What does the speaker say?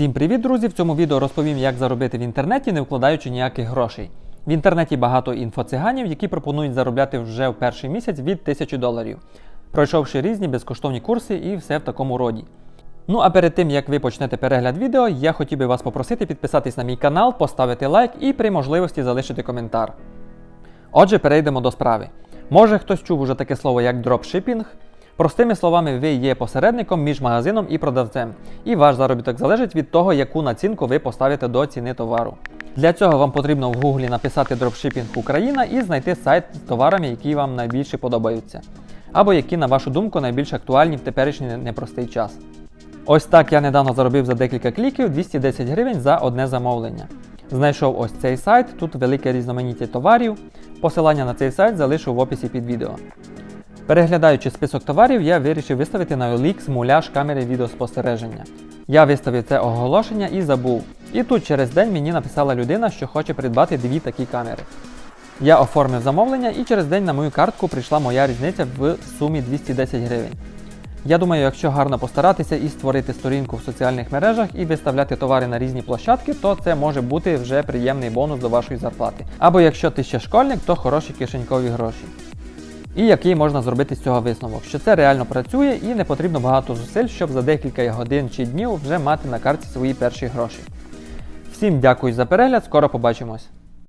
Всім привіт, друзі! В цьому відео розповім, як заробити в інтернеті, не вкладаючи ніяких грошей. В інтернеті багато інфоциганів, які пропонують заробляти вже в перший місяць від 1000 доларів, пройшовши різні безкоштовні курси і все в такому роді. Ну а перед тим як ви почнете перегляд відео, я хотів би вас попросити підписатись на мій канал, поставити лайк і при можливості залишити коментар. Отже, перейдемо до справи. Може хтось чув уже таке слово як дропшипінг. Простими словами, ви є посередником між магазином і продавцем, і ваш заробіток залежить від того, яку націнку ви поставите до ціни товару. Для цього вам потрібно в гуглі написати дропшипінг Україна і знайти сайт з товарами, які вам найбільше подобаються, або які, на вашу думку, найбільш актуальні в теперішній непростий час. Ось так я недавно заробив за декілька кліків 210 гривень за одне замовлення. Знайшов ось цей сайт, тут велике різноманіття товарів. Посилання на цей сайт залишу в описі під відео. Переглядаючи список товарів, я вирішив виставити на OLX муляж камери відеоспостереження. Я виставив це оголошення і забув. І тут через день мені написала людина, що хоче придбати дві такі камери. Я оформив замовлення і через день на мою картку прийшла моя різниця в сумі 210 гривень. Я думаю, якщо гарно постаратися і створити сторінку в соціальних мережах і виставляти товари на різні площадки, то це може бути вже приємний бонус до вашої зарплати. Або якщо ти ще школьник, то хороші кишенькові гроші. І який можна зробити з цього висновок, що це реально працює і не потрібно багато зусиль, щоб за декілька годин чи днів вже мати на карті свої перші гроші. Всім дякую за перегляд, скоро побачимось!